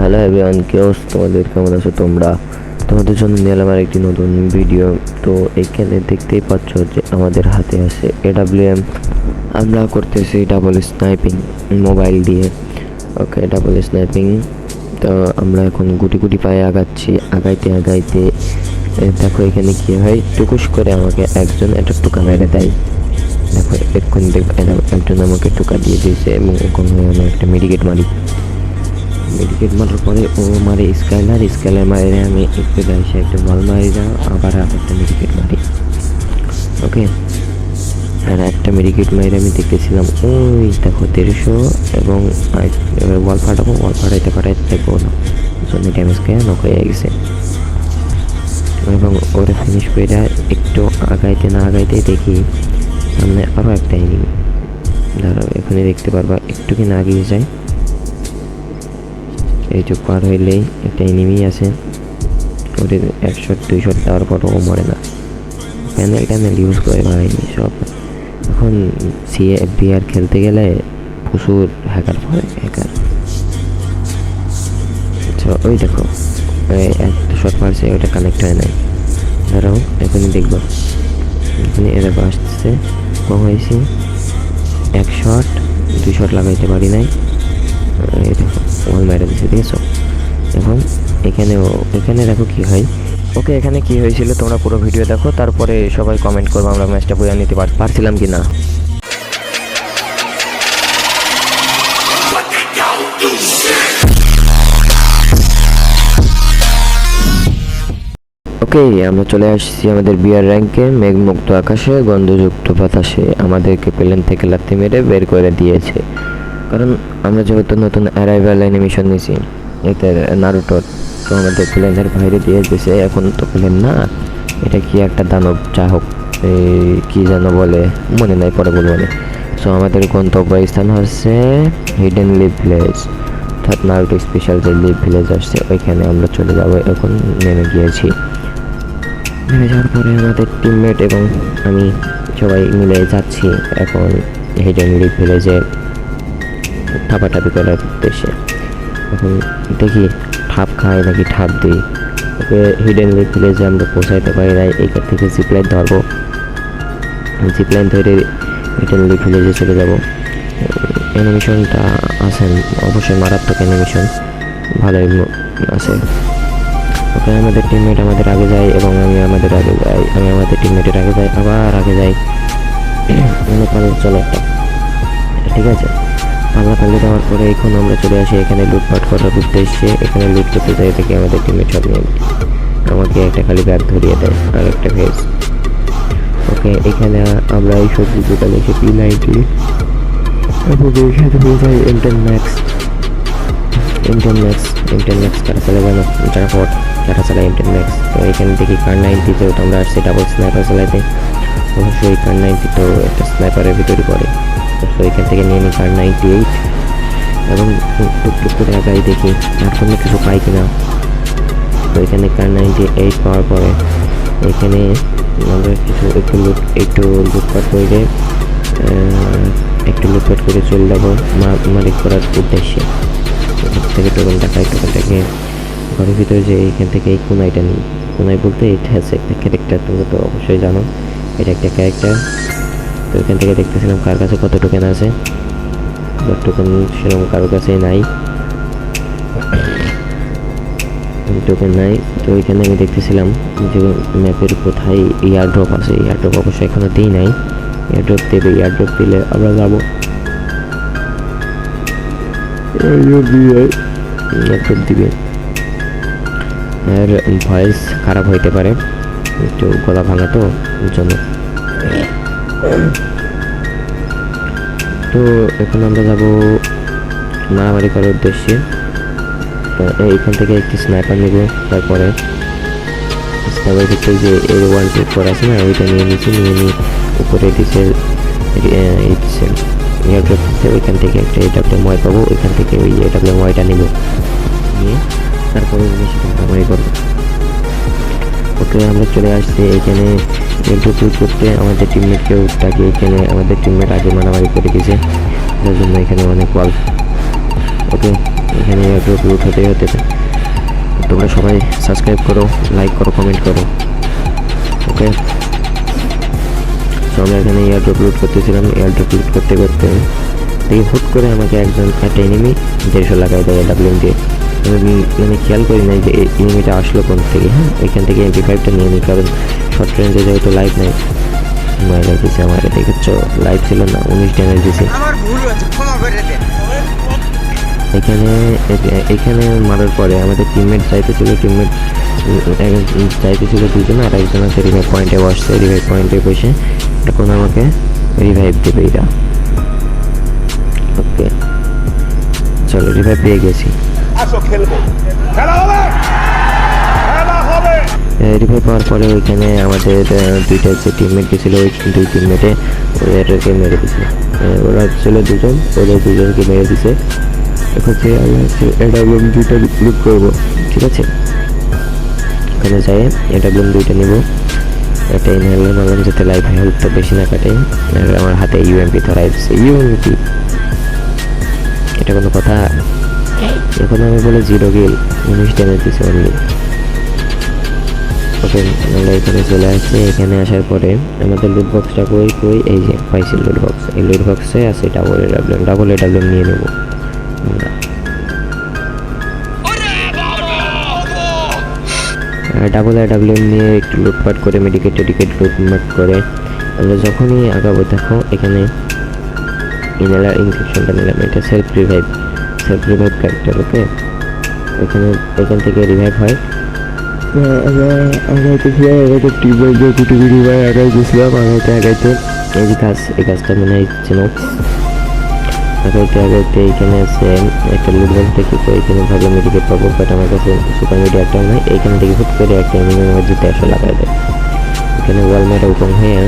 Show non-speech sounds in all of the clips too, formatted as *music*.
Hello everyone, কি অবস্থা তোমাদের? কেমন আছো তোমরা? তোমাদের জন্য নিয়ে এলাম একটি নতুন ভিডিও। তো এখানে দেখতেই পাচ্ছ যে আমাদের হাতে আছে এডাব্লিউএম আমরা করতেছি ডাবল স্নাইপিং মোবাইল দিয়ে। ওকে ডাবল স্নাইপিং তো আমরা এখন গুটি গুটি পায়ে আগাচ্ছি, আগাইতে আগাইতে। দেখো এখানে কি হয়, টুকুস করে আমাকে একজন একটা টুকা মেরে দেয়। দেখো, এক্ষুনি দেখ একজন আমাকে টোকা দিয়ে দিয়েছে এবং ওখানে আমি একটা মেডিকেট মারি। মেডিকেট মারার পরে ও মারে স্কাইলার স্কাইলার মারে আমি একটু এসে একটা বল মারি যাও আবার আর একটা মেডিকেট মারি। ওকে আর একটা মেডিকেট মারি আমি দেখতেছিলাম, ওই দেখো দেড়শো এবং এবার বল ফাটাবো, বল ফাটাইতে ফাটাইতে দেখব না জন্য ড্যামেজ খেয়ে নক হয়ে গেছে। এবং ওরা ফিনিশ করে একটু আগাইতে না আগাইতে দেখি সামনে আরও একটা দাঁড়াও, এখানে দেখতে পারবা, একটু কি না আগিয়ে যায়। এই যে পার হইলেই একটা এনিমি আছে। ওদের একশো দুইশো দেওয়ার পরও ও মরে না। প্যানেল ট্যানেল ইউজ করে ভাই সব। এখন সি বিআর খেলতে গেলে প্রচুর হ্যাকার পড়ে হ্যাকার আচ্ছা ওই দেখো একটা শট মারছে ওটা কানেক্ট হয় নাই। দাঁড়াও, এখনই দেখব। এখানে এ দেখো আসতেছে, কম হয়েছে। এক শট দুই শট লাগাইতে পারি নাই। এই দেখো ওয়াল মেরে দিছে দেখেছ এখন এখানেও, এখানে দেখো কি হয়। ওকে, এখানে কি হয়েছিল তোমরা পুরো ভিডিও দেখো, তারপরে সবাই কমেন্ট করব আমরা ম্যাচটা বইয়া নিতে পারছিলাম কি না ওকে, আমরা চলে আসছি আমাদের বিয়ার র্যাঙ্কে, মেঘমুক্ত আকাশে, গন্ধযুক্ত বাতাসে। আমাদেরকে প্লেন থেকে লাথি মেরে বের করে দিয়েছে। কারণ আমরা যেহেতু নতুন অ্যারাইভাল অ্যানিমেশন নিয়েছি এতে নারুটোর তো আমাদের প্লেনের বাইরে দিয়ে দিয়েছে এখন তো প্লেন না। এটা কি একটা দানব? যা হোক এই কি যেন বলে, মনে নাই, পরে বলব সো আমাদের গন্তব্য স্থান হচ্ছে হিডেন লিভ ভিলেজ অর্থাৎ নারুটো স্পেশাল যে লিভ ভিলেজ আসছে, ওইখানে আমরা চলে যাব, এখন নেমে গিয়েছি। নেমে যাওয়ার পরে আমাদের টিমমেট এবং আমি সবাই মিলে যাচ্ছি এখন হিডেন লিভ ভিলেজে ঠাপাঠাপি করার উদ্দেশ্যে। এখন দেখি ঠাপ খাই নাকি ঠাপ দিই। ওকে হিডেন ভিলেজে আমরা পৌঁছাইতে পারি নাই, এইখান থেকে জিপলাইন ধরবো। জিপলাইন ধরে হিডেন ভিলেজে চলে যাব। অ্যানিমেশনটা আছেন অবশ্যই মারাত্মক অ্যানিমেশন। ভালোই আছে। ওকে, আমাদের টিমমেট আমাদের আগে যায় এবং আমি আমাদের আগে যাই, আমি আমাদের টিমমেটের আগে যাই, আবার আগে যাই। *clears throat* পাল্লা চলে একটা ঠিক আছে? পাল্লা পাল্লে দেওয়ার পরে এখন আমরা চলে আসি এখানে লুটপাট করার উদ্দেশ্যে। এখানে লুট করতে যাই থেকে আমাদের টিমমেট সব নিয়ে আমাকে একটা খালি ব্যাগ ধরিয়ে দেয় আর একটা ভেজ। ওকে, এখানে আমরা এই সবজি দোকানে এসে পি নাইনটি এবং এখানে পেয়ে যাই M ten max M ten max M ten max কারা চালে জানো, যারা ফট যারা চালায় এমটেন ম্যাক্স তো এখানে দেখি কার নাইনটি যেহেতু আমরা আসছি ডাবল স্নাইপার চালাইতে। অবশ্যই কার নাইনটি তো একটা স্নাইপারের ভিতরে পড়ে। তো এখান থেকে নিয়ে নিই কার নাইনটি এইট এবং টুকটুক করে আগাই দেখি, আর কোনো কিছু পাই কিনা। তো এখানে কার নাইনটি এইট পাওয়ার পরে, এখানে আমরা কিছু একটু লুট একটু লুটপাট করে একটু লুটপাট করে চলে যাব মালিক করার উদ্দেশ্যে। এখান থেকে টোকেন টাকায় টোকেনটাকে ঘরের ভিতরে যে এখান থেকে এই কোনাইটা নিই। কোনাই বলতে এটা হচ্ছে একটা ক্যারেক্টার তোমরা তো অবশ্যই জানো। এটা একটা ক্যারেক্টার তো এখান থেকে দেখতেছিলাম কার কাছে কত টোকেন আছে। টোকেন সেরকম কারোর কাছেই নাই। টোকেন নাই তো ওইখানে আমি দেখতেছিলাম যে ম্যাপের কোথায় এয়ার ড্রপ আছে। এয়ার ড্রপ অবশ্যই এখনও দিই নাই। এয়ার ড্রপ দেবে এয়ার ড্রপ দিলে আমরা যাব। দিবে। আর ভয়েস খারাপ হইতে পারে। একটু গলা ভাঙা তো জন্য। তো এখন আমরা যাব মারামারি করার উদ্দেশ্যে। এইখান থেকে একটি স্নাইপার নেব তারপরে। স্নাইপার ভিতরে যে এর ওয়ান টু ফোর আছে না, ওইটা নিয়ে নিচ্ছি নিয়ে নিয়ে উপরে দিচ্ছে দিচ্ছে এয়ারড্রপ দিচ্ছে ওইখান থেকে একটা এটাপলে ময় পাবো, ওইখান থেকে ওই এটাপলে ময়টা নিব। নিয়ে তারপরে বেশি মারামারি করব। ওকে আমরা চলে আসছি, এখানে এন্ট্রি করতে আমাদের টিমমেটকেও তাকে এখানে আমাদের টিমমেট আগে মারামারি করে দিয়েছে। যার জন্য এখানে অনেক ওয়াল ওকে এখানে লুট হতে হতে তোমরা সবাই সাবস্ক্রাইব করো লাইক করো কমেন্ট করো ওকে তো আমরা এখানে এয়ারড্রপ লুট করতেছিলাম এয়ারড্রপ লুট করতে করতে দেখি হুট করে আমাকে একজন একটা এনিমি দেড়শো লাগাই দেয় ডাবলিং দিয়ে আমি মানে খেয়াল করি নাই যে এই এনিমিটা আসলো কোন থেকে হ্যাঁ? এখান থেকে এমপি ফাইভটা নিয়ে নিই কারণ শর্ট রেঞ্জে যেহেতু লাইভ নেই মারা দিছে আমার দেখেছ? লাইভ ছিল না উনিশ ড্যামেজ দিছে। এখানে এখানে মারার পরে আমাদের টিমমেট চাইতেছিল টিমমেট চাইতেছিল দুজন আর একজন আছে রিভাইভ পয়েন্টে বসছে রিভাইভ পয়েন্টে বসে এখন আমাকে রিভাইভ দেবে এরা। ওকে। চলো রিভাইভ পেয়ে গেছি। আসো খেলব। খেলা হবে? খেলা পাওয়ার পরে ওইখানে আমাদের দুইটা যে টিমমেট গেছিল ওই দুই টিমমেটে ওদেরকে মেরে দিছে। ওরা ছিল দুজন ওদের দুজনকে মেরে দিছে। এখন যে আমি হচ্ছে এডাব্লিউএম দুইটা লুট করব ঠিক আছে? ওখানে যাই এডাব্লিউএম দুইটা নিব। একটা ইনহেলার মারলাম যাতে লাইফ হেলথটা বেশি না কাটে আর আমার হাতে ইউএমপি ধরাই দিচ্ছে ইউএমপি এটা কোনো কথা? এখন আমি বলে জিরো গিল উনিশ ড্যামেজ দিছে অনলি ওকে, আমরা এখানে চলে আসছি। এখানে আসার পরে আমাদের লুট বক্সটা কই কই? এই যে পাইছি লুট বক্স এই লুট বক্সে আছে double A double double A double নিয়ে নেব। আমরা। ডাবল এ ডাবল নিয়ে একটু লুটপাট করে মেডিকেট টেডিকেট লুটপাট করে। আমরা যখনই আগাবো, দেখো, এখানে ইনহেলার ইনফেকশনটা নিলাম এটা self revive self revive character okay এখানে এখান থেকে রিভাইভ হয়। আমরা আগাইতেছিলাম আগাইতে টিউবের যে দুটো রিভাইভ আগাইতেছিলাম আগাইতে আগাইতে। এই যে গাছ এই গাছটা মনে হয় চেনো আগাইতে আগাইতে এখানে আছে একটা লুটবল থেকে তো এখানে ভালো মেডিকেট পাবো বাট আমার কাছে সুপার মিডিয়াটাও নাই। এইখান থেকে হুট করে একটা এনিমের মধ্যে দেড়শো লাগাই দেয়। এখানে ওয়াল মেরা উপং হয়ে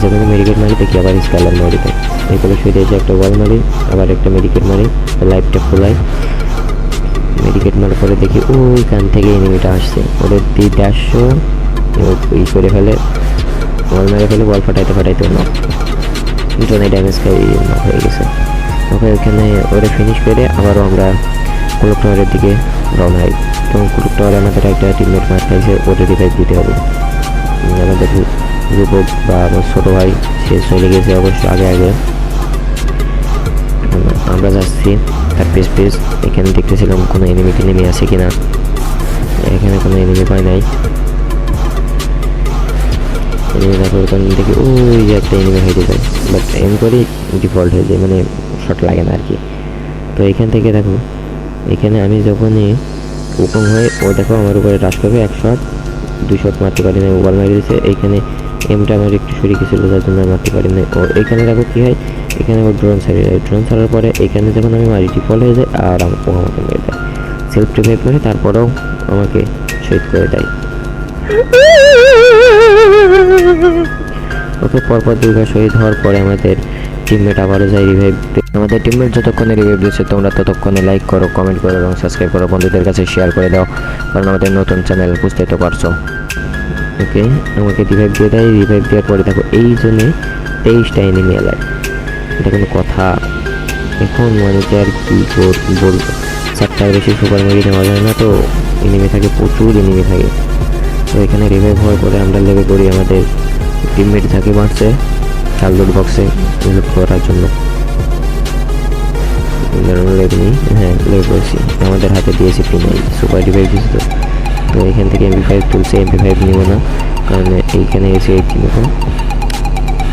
যখন মেডিকেট মারি দেখি আবার স্কালার মারি দেয়। এগুলো শুয়ে যে একটা ওয়াল মারি, আবার একটা মেডিকেট মারি লাইফটা খোলাই। মেডিকেট মারার পরে দেখি ওইখান থেকে এনিমিটা আসছে। ওদের দিয়ে দেড়শো ই করে ফেলে ওয়াল মেরে ফেলে বল ফাটাইতে ফাটাইতে না দুজনে ড্যামেজ খাই হয়ে গেছে। ওকে এখানে ওরা ফিনিশ করে আবারও আমরা কুলুক টাওয়ারের দিকে রওনা হই। তখন কুলুক টাওয়ারে আমাদের একটা টিমমেট মার খাইছে ওটা রিভাইভ দিতে হবে। আমাদের রূপক বা আমার ছোটো ভাই, সে চলে গেছে অবশ্য আগে আগে। আমরা- আমরা যাচ্ছি। তার পেস পেস এখানে দেখতেছিলাম কোনো এনিমি টেনিমি আছে কিনা। এখানে কোনো এনিমি পাই নাই। এনিমি তারপর ওখান থেকে ওই যে একটা এনিমি হয়ে যায় বাট এম করে ডিফল্ট হয়ে যায় মানে শট লাগে না আর কি তো এখান থেকে দেখো, এখানে আমি যখনই ওপেন হয়ে ও দেখো আমার উপরে রাশ করবে, এক শট দুই শট মারতে পারি না ওভার মারি দিয়েছে। এইখানে এমটা আমার একটু সরিয়ে গেছিল, যার জন্য মারতে পারি না ও এখানে দেখো কী হয় এখানে ও ড্রোন ছাড়িয়ে যায় ড্রোন ছাড়ার পরে এখানে যখন আমি মারি ডিফল্ট হয়ে যায় আর ও আমাকে মেরে দেয়। সেলফ রিভাইভ করে, তারপরেও আমাকে শহীদ করে দেয়। ওকে পরপর দুইবার শহীদ হওয়ার পরে আমাদের টিমমেট আবারও যায় রিভাইভ আমাদের টিমমেট যতক্ষণে রিভাইভ দিচ্ছে তোমরা ততক্ষণে লাইক করো কমেন্ট করো এবং সাবস্ক্রাইব করো। বন্ধুদের কাছে শেয়ার করে দাও, কারণ আমাদের নতুন চ্যানেল বুঝতে তো পারছ। ওকে, আমাকে রিভাইভ দিয়ে দেয় রিভাইভ দেওয়ার পরে দেখো এই জন্যে তেইশটা এনিমি এলায় এটা কোনো কথা এখন মানে যে আর কি বলব চারটার বেশি সুপার মেরি নেওয়া যায় না তো এনিমি থাকে প্রচুর এনিমি থাকে। তো এখানে রিভাইভ হওয়ার পরে আমরা লেগে করি আমাদের টিমমেট থাকে মারছে লুট বক্সে লুট করার জন্য। লেগ নিই হ্যাঁ লেগ বলছি আমাদের হাতে দিয়েছি পিনাই সুপার রিভাইভ দিয়েছি তো। তো এখান থেকে এমপি ফাইভ তুলছে এমপি ফাইভ নিব না, কারণ এইখানে এসে এইটি নেব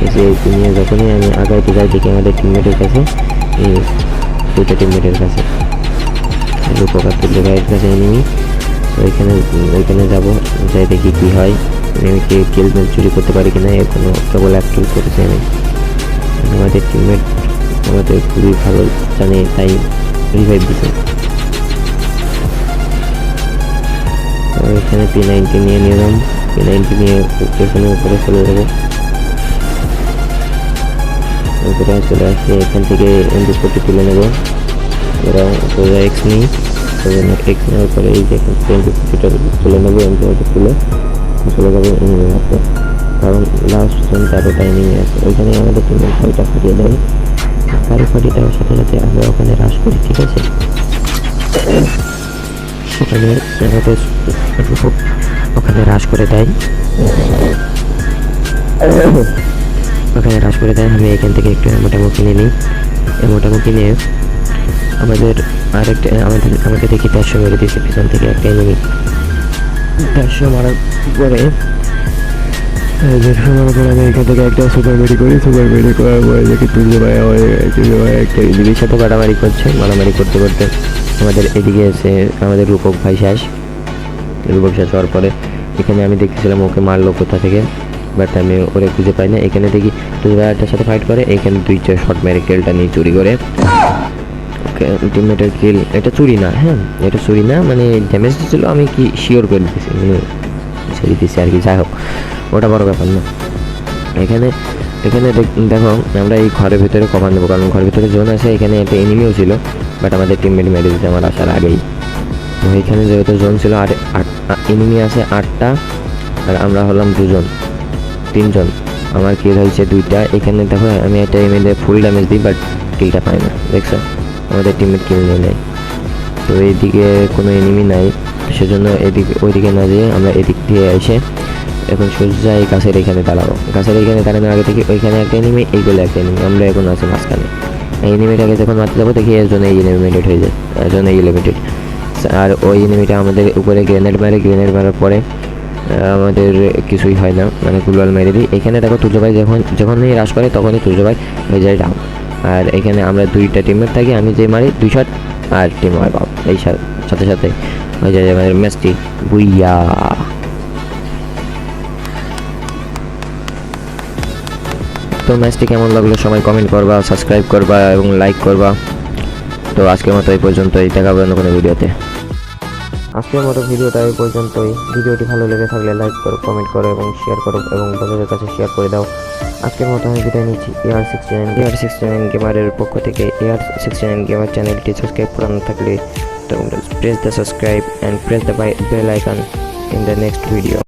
এইটি নিয়ে যখনই আমি আগাইতে যাই, দেখি আমাদের টিমমেটের কাছে। দুটো টিমমেটের কাছে। রূপকার ভাইয়ের কাছে তো এখানে ওইখানে যাব, যাই দেখি কী হয়। আমি কি কিল চুরি করতে পারি কিনা, এর কোনো কেবল এক কিল করেছি আমি। আমাদের টিমমেট আমাদের খুবই ভালো জানে, তাই রিভাইভ দিতে এখানে পি নাইনটি নিয়ে নিলাম। পি নাইনটি নিয়ে এখানে উপরে চলে যাব। উপরে চলে আসি এখান থেকে ফোর্টি তুলে নেব। ওরা সোজা এক্স নিই এক্স নেওয়ার পরে এই যে এখান থেকে এমবি তুলে নেব ফোর্টি তুলে চলে যাব এনিমি কারণ লাস্ট জন তেরোটা এনিমি আছে, ওইখানে আমাদের টিমের ছয়টা ফাটিয়ে দেয়। গাড়ি ফাটিয়ে দেওয়ার সাথে সাথে আমরা ওখানে হ্রাস করি, ঠিক আছে? ওখানে আমাদের ওখানে হ্রাস করে দেয়। ওখানে হ্রাস করে দেয়। আমি এখান থেকে একটু মোটামো কিনে নিই। মোটামো কিনে আমাদের আরেকটা, আমাদের, আমাকে দেখি দেড়শো মেরে দিয়েছে, পিছন থেকে একটা এনিমি দেড়শো মারার পরে দেড়শো মারার পরে আমি এখান থেকে একটা সুপার মেডি করি। সুপার মেডি করার পরে দেখি তুলতে তুলতে পারে একটা এনিমির সাথে মারামারি করছে। মারামারি করতে করতে আমাদের এদিকে এসে আমাদের রূপক ভাই শেষ। রূপক শেষ হওয়ার পরে এখানে আমি দেখতেছিলাম ওকে মারলো কোথা থেকে। বাট আমি ওরে খুঁজে পাই না। এখানে দেখি ভাইয়ারটার সাথে ফাইট করে, এখানে দুই চার শট মেরে কেলটা নিয়ে চুরি করে। টিমমেটের কিল এটা চুরি না হ্যাঁ এটা চুরি না মানে ড্যামেজ দিয়েছিল আমি কি শিওর করে দিতেছি? মানে ছেড়ে দিতেছি আর কি, যাই হোক, ওটা বড় ব্যাপার না। এখানে এখানে দেখ- আমরা এই ঘরের ভিতরে কমান নেব, কারণ ঘরের ভিতরে জোন আছে, এখানে একটা এনিমিও ছিল বাট আমাদের টিমমেট মেরে দিতে আমার আসার আগেই। এখানে যেহেতু জোন ছিল, আর এনিমি আছে আটটা, আর আমরা হলাম দুজন। তিনজন। আমার কিল হয়েছে দুইটা। এখানে দেখো, আমি একটা এমএলএ ফুল ড্যামেজ দিই বাট কিলটা পাই না। দেখছ? আমাদের টিমের কিল নিয়ে নেয় তো এইদিকে কোনো এনিমি নাই। সেজন্য এদিকে, ওইদিকে না যেয়ে আমরা এদিক দিয়ে এসে এখন সোজা এই গাছের এখানে দাঁড়াবো। গাছের এখানে দাঁড়ানোর আগে থেকে ওইখানে একটা এনিমি এইগুলো একটা এনিমি আমরা এখন আছি মাঝখানে। এই এনিমিটাকে যখন মারতে যাব, দেখি এর জন্য এই এলিমিনেটেড হয়ে যায়, এর জন্য এই লিমিটেড আর ওই এনিমিটা আমাদের উপরে গ্রেনেড মারে। গ্রেনেড মারার পরে আমাদের কিছুই হয় না। মানে কুলাল মেরে দিই। এখানে দেখো ভাই যখন, যখনই রাশ করে তখনই ভাই হয়ে যায় ডাউন আর এখানে আমরা দুইটা টিমের থাকি। আমি যে মারি, দুই শট আর টিম হয় বাপ। এই সাথে সাথে হয়ে যায় আমাদের ম্যাচটি বুইয়া। তো ম্যাচটি কেমন লাগল সবাই কমেন্ট করবা সাবস্ক্রাইব করবা এবং লাইক করবা। তো আজকের মতো এই পর্যন্তই। দেখা হবে অন্য কোনো ভিডিওতে আজকের মতো ভিডিওটা এই পর্যন্তই। ভিডিওটি ভালো লেগে থাকলে লাইক করো কমেন্ট করো এবং শেয়ার করো এবং বন্ধুদের কাছে শেয়ার করে দাও। আজকের মতো আমি বিদায় নিচ্ছি AR sixty nine AR sixty nine গেমারের পক্ষ থেকে। এআর সিক্সটি নাইন গেমার চ্যানেলটি সাবস্ক্রাইব করানো থাকলে press the subscribe and press the bell icon in the next video